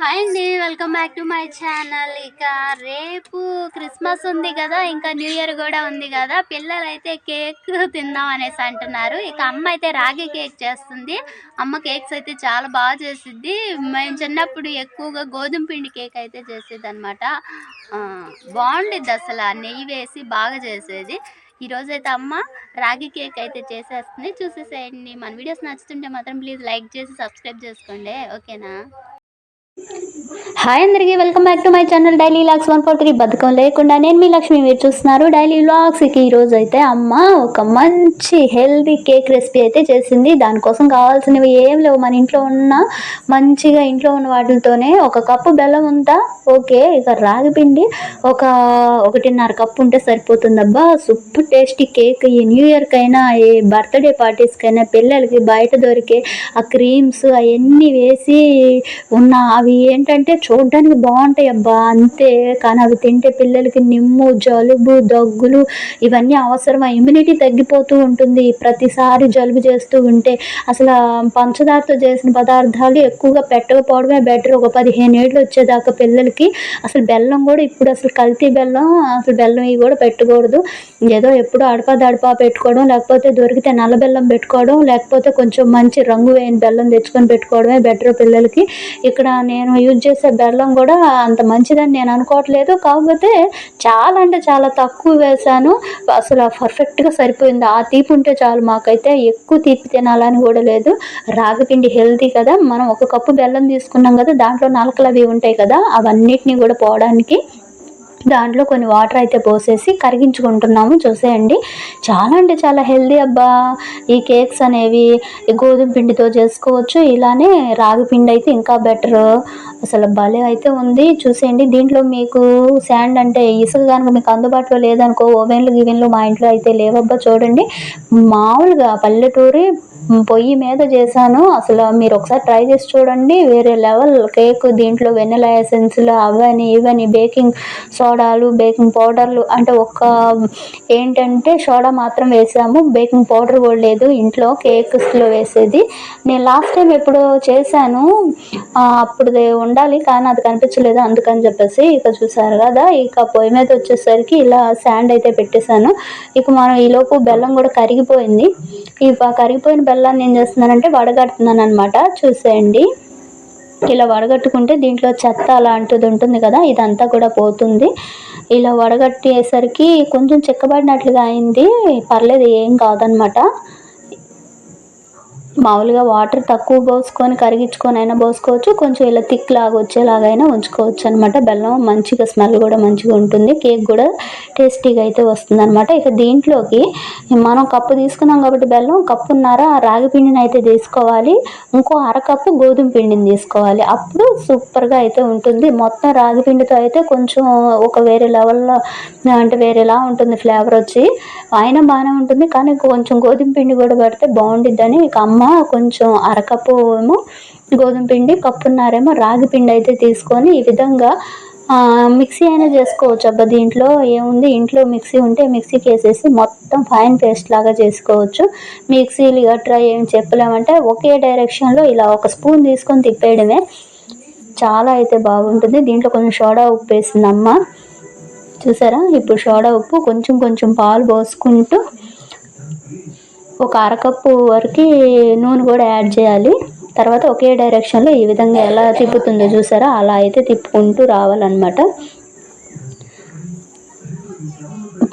Hi అండి welcome back to my channel. ఇక రేపు క్రిస్మస్ ఉంది కదా ఇంకా న్యూ ఇయర్ కూడా ఉంది కదా పిల్లలైతే కేక్ తిందాం అనేసి అంటున్నారు. ఇక అమ్మ అయితే రాగి కేక్ చేస్తుంది. అమ్మ కేక్స్ అయితే చాలా బాగా చేసిద్ది. మేము చిన్నప్పుడు ఎక్కువగా గోధుమ పిండి కేక్ అయితే చేసేది అనమాట బాగుండిద్ది అసలు ఆ నెయ్యి వేసి బాగా చేసేది. ఈరోజైతే అయితే అమ్మ రాగి కేక్ అయితే చేసేస్తుంది. చూసేసేయండి. మన వీడియోస్ నచ్చుతుంటే మాత్రం ప్లీజ్ లైక్ చేసి సబ్స్క్రైబ్ చేసుకోండి. ఓకేనా? హాయ్ అందరికీ welcome back to my channel daily vlogs one four three. బతుకం లేకుండా నేను మీ లక్ష్మి మీరు చూస్తున్నారు డైలీ లాక్స్కి. ఈరోజు అయితే అమ్మ ఒక మంచి హెల్దీ కేక్ రెసిపీ అయితే చేసింది. దానికోసం కావాల్సినవి ఏం లేవు. మన ఇంట్లో ఉన్న మంచిగా ఇంట్లో ఉన్న వాటితోనే ఒక కప్పు బెల్లం ఉందా? ఓకే ఇక రాగి పిండి ఒక ఒకటిన్నర కప్పు ఉంటే సరిపోతుందబ్బా. Super tasty cake. ఈ న్యూ ఇయర్కైనా ఏ బర్త్డే పార్టీస్కైనా పిల్లలకి బయట దొరికే ఆ క్రీమ్స్ అవన్నీ వేసి ఉన్న అవి ఏంటంటే చూడడానికి బాగుంటాయి అబ్బా అంతే. కానీ అవి తింటే పిల్లలకి నిమ్ము జలుబు దగ్గులు ఇవన్నీ అవసరం. ఇమ్యూనిటీ తగ్గిపోతూ ఉంటుంది. ప్రతిసారి జలుబు చేస్తూ ఉంటే అసలు పంచదారతో చేసిన పదార్థాలు ఎక్కువగా పెట్టకపోవడమే బెటర్ ఒక పదిహేను ఏళ్ళు వచ్చేదాకా పిల్లలకి అసలు బెల్లం కూడా ఇప్పుడు అసలు కల్తీ బెల్లం అసలు బెల్లం ఇవి కూడా పెట్టకూడదు. ఏదో ఎప్పుడు అడపా దడపా పెట్టుకోవడం లేకపోతే దొరికితే నల్ల బెల్లం పెట్టుకోవడం లేకపోతే కొంచెం మంచి రంగు వేయని బెల్లం తెచ్చుకొని పెట్టుకోవడమే బెటర్ పిల్లలకి. ఇక్కడ నేను నేను యూజ్ చేసే బెల్లం కూడా అంత మంచిదని నేను అనుకోవట్లేదు. కాకపోతే చాలా అంటే చాలా తక్కువ వేశాను. అసలు పర్ఫెక్ట్గా సరిపోయింది. ఆ తీపి ఉంటే చాలు మాకైతే ఎక్కువ తీపి తినాలని కూడా లేదు. రాగిపిండి హెల్తీ కదా. మనం ఒక కప్పు బెల్లం తీసుకున్నాం కదా దాంట్లో నలకలు అవి ఉంటాయి కదా అవన్నిటిని కూడా పోవడానికి దాంట్లో కొన్ని వాటర్ అయితే పోసేసి కరిగించుకుంటున్నాము. చూసేయండి. చాలా అంటే చాలా హెల్దీ అబ్బా. ఈ కేక్స్ అనేవి గోధుమ పిండితో చేసుకోవచ్చు. ఇలానే రాగి పిండి అయితే ఇంకా బెటర్. అసలు భలే అయితే ఉంది. చూసేయండి. దీంట్లో మీకు శాండ్ అంటే ఇసుక కనుక మీకు అందుబాటులో లేదనుకో ఓవెన్లు గివెన్లు మా ఇంట్లో అయితే లేవబ్బా. చూడండి. మామూలుగా పల్లెటూరి పొయ్యి మీద చేశాను. అసలు మీరు ఒకసారి ట్రై చేసి చూడండి. వేరే లెవెల్ కేక్ దీంట్లో వెనిలా ఎసెన్స్లు అవని ఇవని బేకింగ్ సోడాలు బేకింగ్ పౌడర్లు అంటే ఒక ఏంటంటే సోడా మాత్రం వేసాము. బేకింగ్ పౌడర్ కూడా లేదు. ఇంట్లో కేక్స్లో వేసేది. నేను లాస్ట్ టైం ఎప్పుడు చేశాను. అప్పుడు ఉండాలి కానీ అది కనిపించలేదు. అందుకని చెప్పేసి ఇక చూసారు కదా. ఇక పొయ్యి మీద వచ్చేసరికి ఇలా శాండ్ అయితే పెట్టేశాను. ఇక మనం ఈలోపు బెల్లం కూడా కరిగిపోయింది. ఇక కరిగిపోయిన బెల్లాన్ని నేను చేస్తున్నానంటే వడగడుతున్నాను అనమాట చూసేయండి. ఇలా వడగట్టుకుంటే దీంట్లో చెత్త అలాంటిది ఉంటుంది కదా ఇదంతా కూడా పోతుంది. ఇలా వడగట్టేసరికి కొంచెం చిక్కబడినట్లుగా అయింది. పర్లేదు ఏం కాదనమాట మామూలుగా వాటర్ తక్కువ పోసుకొని కరిగించుకొని అయినా పోసుకోవచ్చు. కొంచెం ఇలా థిక్ లాగా వచ్చేలాగైనా ఉంచుకోవచ్చు అనమాట బెల్లం మంచిగా స్మెల్ కూడా మంచిగా ఉంటుంది. కేక్ కూడా టేస్టీగా అయితే వస్తుంది అనమాట ఇక దీంట్లోకి మనం కప్పు తీసుకున్నాం కాబట్టి బెల్లం కప్పున్నర రాగి పిండిని అయితే తీసుకోవాలి. ఇంకో అరకప్పు గోధుమ పిండిని తీసుకోవాలి. అప్పుడు సూపర్గా అయితే ఉంటుంది. మొత్తం రాగి పిండితో అయితే కొంచెం ఒక వేరే లెవెల్లో అంటే వేరేలా ఉంటుంది ఫ్లేవర్ వచ్చి. అయినా బాగానే ఉంటుంది. కానీ కొంచెం గోధుమ పిండి కూడా పెడితే బాగుండిద్దని ఇక అమ్మ కొంచెం అరకప్పు ఏమో గోధుమ పిండి కప్పున్నారేమో రాగి పిండి అయితే తీసుకొని ఈ విధంగా మిక్సీ అయినా చేసుకోవచ్చు. అబ్బా దీంట్లో ఏముంది? ఇంట్లో మిక్సీ ఉంటే మిక్సీకి వేసేసి మొత్తం ఫైన్ పేస్ట్ లాగా చేసుకోవచ్చు. మిక్సీలు గట్రా ఏం చెప్పలేమంటే ఒకే డైరెక్షన్లో ఇలా ఒక స్పూన్ తీసుకొని తిప్పేయడమే చాలా అయితే బాగుంటుంది. దీంట్లో కొంచెం సోడా ఉప్పు వేసిందమ్మ చూసారా? ఇప్పుడు సోడా ఉప్పు కొంచెం కొంచెం పాలు పోసుకుంటూ ఒక అరకప్పు వరకు నూనె కూడా యాడ్ చేయాలి. తర్వాత ఒకే డైరెక్షన్లో ఈ విధంగా ఎలా తిప్పుతుందో చూసారా? అలా అయితే తిప్పుకుంటూ రావాలన్నమాట.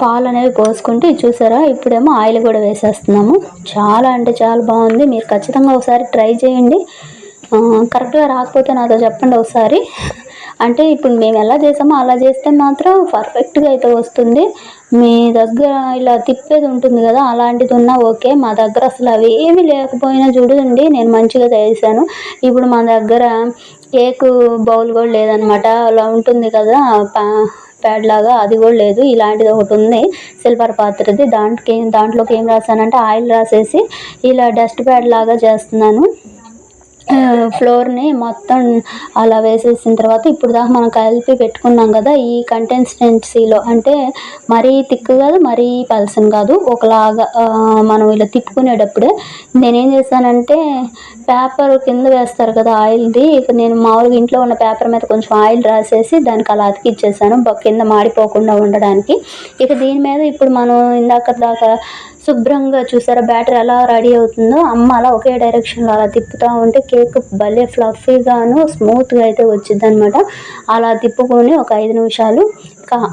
పాలు అనేవి పోసుకుంటే చూసారా? ఇప్పుడేమో ఆయిల్ కూడా వేసేస్తున్నాము. చాలా అంటే చాలా బాగుంది. మీరు ఖచ్చితంగా ఒకసారి ట్రై చేయండి. కరెక్ట్గా రాకపోతే నాతో చెప్పండి ఒకసారి. అంటే ఇప్పుడు మేము ఎలా చేసామో అలా చేస్తే మాత్రం పర్ఫెక్ట్గా అయితే వస్తుంది. మీ దగ్గర ఇలా తిప్పేది ఉంటుంది కదా అలాంటిది ఉన్నా ఓకే మా దగ్గర అసలు అవి ఏమి లేకపోయినా చూడండి నేను మంచిగా చేశాను ఇప్పుడు మా దగ్గర కేక్ బౌల్ కూడా లేదనమాట అలా ఉంటుంది కదా ప్యాడ్ లాగా అది కూడా లేదు. ఇలాంటిది ఒకటి ఉంది సిల్వర్ పాత్రది. దాంట్లోకి దాంట్లోకి ఏం రాసానంటే ఆయిల్ రాసేసి ఇలా డస్ట్ ప్యాడ్ లాగా చేస్తున్నాను. ఫ్లోర్ని మొత్తం అలా వేసేసిన తర్వాత ఇప్పుడు దాకా మనం కలిపి పెట్టుకున్నాం కదా ఈ కంటెన్స్టెన్సీలో అంటే మరీ తిక్కు కాదు మరీ పలసన్ కాదు. ఒకలాగా మనం ఇలా తిప్పుకునేటప్పుడే నేనేం చేశానంటే పేపర్ కింద వేస్తారు కదా ఆయిల్ది. నేను మామూలుగా ఇంట్లో ఉన్న పేపర్ మీద కొంచెం ఆయిల్ రాసేసి దానికి అలా అతికిచ్చేసాను కింద మాడిపోకుండా ఉండడానికి. ఇక దీని మీద ఇప్పుడు మనం ఇందాక దాకా శుభ్రంగా చూసారా బ్యాటరీ ఎలా రెడీ అవుతుందో అమ్మ అలా ఒకే డైరెక్షన్లో అలా తిప్పుతూ ఉంటే కేక్ భలే ఫ్లఫీగాను స్మూత్గా అయితే వచ్చింది అనమాట అలా తిప్పుకొని ఒక ఐదు నిమిషాలు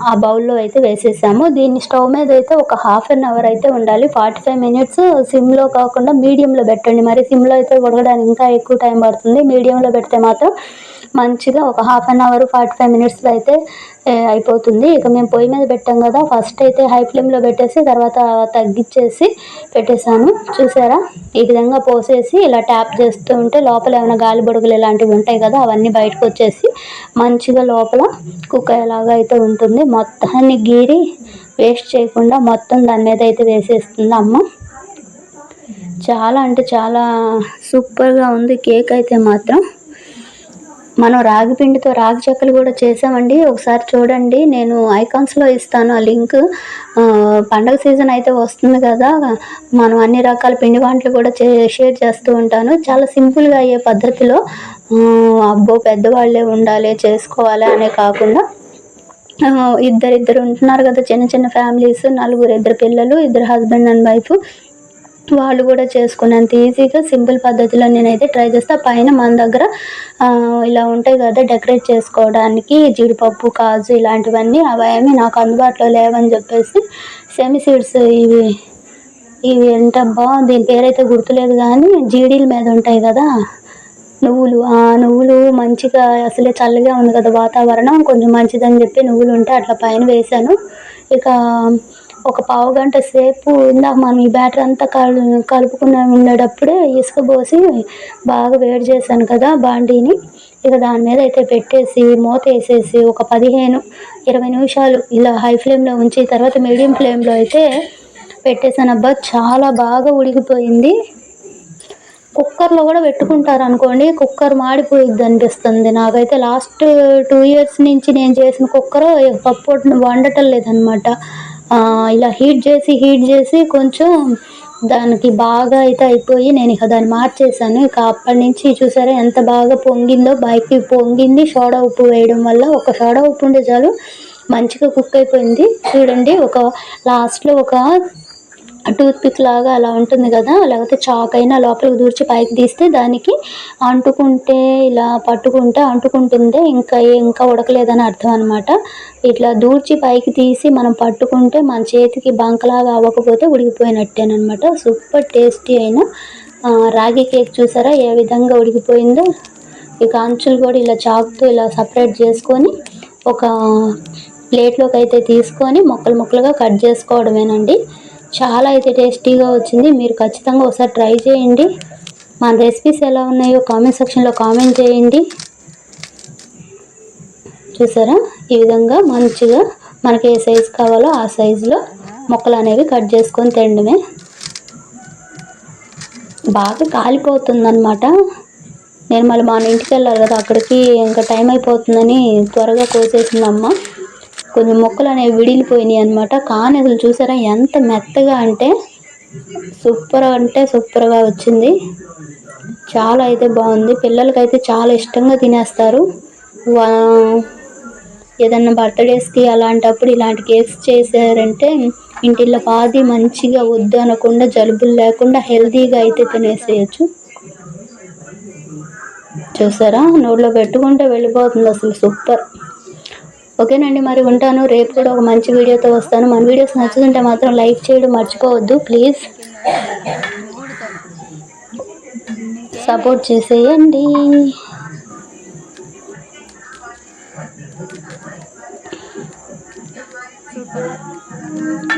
ఆ బౌల్లో అయితే వేసేసాము. దీన్ని స్టవ్ మీద అయితే ఒక హాఫ్ అన్ అవర్ అయితే ఉండాలి. ఫార్టీ ఫైవ్ మినిట్స్ సిమ్లో కాకుండా మీడియంలో పెట్టండి. మరి సిమ్లో అయితే ఉడకడానికి ఇంకా ఎక్కువ టైం పడుతుంది. మీడియంలో పెడితే మాత్రం మంచిగా ఒక half an hour forty five మినిట్స్లో అయితే అయిపోతుంది. ఇక మేము పొయ్యి మీద పెట్టాం కదా. ఫస్ట్ అయితే హై ఫ్లేమ్లో పెట్టేసి తర్వాత తగ్గించేసి పెట్టేశాను. చూసారా? ఈ విధంగా పోసేసి ఇలా ట్యాప్ చేస్తూ ఉంటే లోపల ఏమైనా గాలి బొడుగులు ఇలాంటివి ఉంటాయి కదా అవన్నీ బయటకు వచ్చేసి మంచిగా లోపల కుక్ అయ్యేలాగా అయితే ఉంటుంది మొత్తాన్ని గీరి వేస్ట్ చేయకుండా మొత్తం దాని మీద అయితే వేసేస్తుంది అమ్మ. చాలా అంటే చాలా సూపర్గా ఉంది. కేక్ అయితే మాత్రం మనం రాగి పిండితో రాగి చెక్కలు కూడా చేసామండి. ఒకసారి చూడండి. నేను ఐకాన్స్లో ఇస్తాను ఆ లింక్. పండగ సీజన్ అయితే వస్తుంది కదా. మనం అన్ని రకాల పిండి వంటలు కూడా షేర్ చేస్తూ ఉంటాను. చాలా సింపుల్గా అయ్యే పద్ధతిలో అబ్బో పెద్దవాళ్ళే ఉండాలి చేసుకోవాలి అనే కాకుండా ఇద్దరిద్దరు ఇద్దరు ఇద్దరు ఉంటున్నారు కదా చిన్న చిన్న ఫ్యామిలీస్ నలుగురు ఇద్దరు పిల్లలు ఇద్దరు హస్బెండ్ అండ్ వైఫ్. వాళ్ళు కూడా చేసుకున్నంత ఈజీగా సింపుల్ పద్ధతిలో నేనైతే ట్రై చేస్తా. పైన మన దగ్గర ఇలా ఉంటాయి కదా డెకరేట్ చేసుకోవడానికి జీడిపప్పు కాజు ఇలాంటివన్నీ అవేమి నాకు అందుబాటులో లేవని చెప్పేసి సెమీ సీడ్స్ ఇవి ఇవి ఏంటబ్బా దీని పేరైతే గుర్తులేదు కానీ జీడీల మీద ఉంటాయి కదా నువ్వులు. ఆ నువ్వులు మంచిగా అసలే చల్లగా ఉంది కదా వాతావరణం కొంచెం మంచిదని చెప్పి నువ్వులు ఉంటే అట్లా పైన వేశాను. ఇక ఒక పావు గంట సేపు ఇందాక మనం ఈ బ్యాటర్ అంతా కలు కలుపుకున్న ఉండేటప్పుడే ఇసుక పోసి బాగా వేడి చేశాను కదా బాండీని. ఇక దాని మీద అయితే పెట్టేసి మూత వేసేసి ఒక పదిహేను ఇరవై నిమిషాలు ఇలా హై ఫ్లేమ్లో ఉంచి తర్వాత మీడియం ఫ్లేమ్లో అయితే పెట్టేశాను. అబ్బా చాలా బాగా ఉడికిపోయింది. కుక్కర్లో కూడా పెట్టుకుంటారు అనుకోండి కుక్కర్ మాడిపోయిద్ది అనిపిస్తుంది. నాకైతే లాస్ట్ టూ ఇయర్స్ నుంచి నేను చేసిన కుక్కర్ పప్పు వండటం లేదనమాట. ఇలా హీట్ చేసి హీట్ చేసి కొంచెం దానికి బాగా అయితే అయిపోయి నేను ఇక దాన్ని మార్చేసాను ఇక అప్పటి నుంచి చూసారా ఎంత బాగా పొంగిందో బయటికి పొంగింది సోడా ఉప్పు వేయడం వల్ల. ఒక సోడా ఉప్పు ఉండే చాలు మంచిగా కుక్ అయిపోయింది. చూడండి ఒక లాస్ట్లో ఒక టూత్ పిక్ లాగా అలా ఉంటుంది కదా లేకపోతే చాక్ అయినా లోపలికి దూర్చి పైకి తీస్తే దానికి అంటుకుంటే ఇలా పట్టుకుంటే అంటుకుంటుంది ఇంకా ఇంకా ఉడకలేదని అర్థం అనమాట ఇట్లా దూర్చి పైకి తీసి మనం పట్టుకుంటే మన చేతికి బంకలాగా అవ్వకపోతే ఉడికిపోయినట్టేనమాట సూపర్ టేస్టీ అయిన రాగి కేక్ చూసారా? ఏ విధంగా ఉడికిపోయిందో. ఇక అంచులు కూడా ఇలా చాకుతో ఇలా సపరేట్ చేసుకొని ఒక ప్లేట్లోకి అయితే తీసుకొని మొక్కలు ముక్కలుగా కట్ చేసుకోవడమేనండి. చాలా అయితే టేస్టీగా వచ్చింది. మీరు ఖచ్చితంగా ఒకసారి ట్రై చేయండి. మన రెసిపీస్ ఎలా ఉన్నాయో కామెంట్ సెక్షన్లో కామెంట్ చేయండి. చూసారా? ఈ విధంగా మంచిగా మనకి ఏ సైజు కావాలో ఆ సైజులో మొక్కలు అనేవి కట్ చేసుకొని తినడమే. బాగా కాలిపోతుందన్నమాట. నేను మళ్ళీ మా ఇంటికి వెళ్ళాలి కదా అక్కడికి ఇంకా టైం అయిపోతుందని త్వరగా కోసేసిందమ్మ కొన్ని కొంచెం మొక్కలు అనేవి విడిలిపోయినాయి అనమాట కానీ అసలు చూసారా ఎంత మెత్తగా అంటే సూపర్ అంటే సూపర్గా వచ్చింది. చాలా అయితే బాగుంది. పిల్లలకైతే చాలా ఇష్టంగా తినేస్తారు. వా ఏదన్నా బర్త్డేస్కి అలాంటప్పుడు ఇలాంటి కేక్స్ చేశారంటే ఇంటిలో పాది మంచిగా వద్దు అనకుండా జలుబులు లేకుండా హెల్తీగా అయితే తినేసేయచ్చు. చూసారా? నోట్లో పెట్టుకుంటే వెళ్ళిపోతుంది అసలు సూపర్. ఓకేనండి మరి ఉంటాను. రేపు కూడా ఒక మంచి వీడియోతో వస్తాను. మన వీడియోస్ నచ్చుతుంటే మాత్రం లైక్ చేయడం మర్చిపోవద్దు ప్లీజ్. సపోర్ట్ చేసేయండి.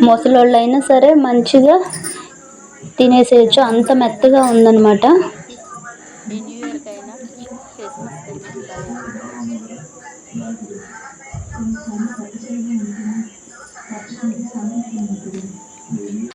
ముసలోళ్ళు అయినా సరే మంచిగా తినేసేయచ్చు. అంత మెత్తగా ఉందన్నమాట.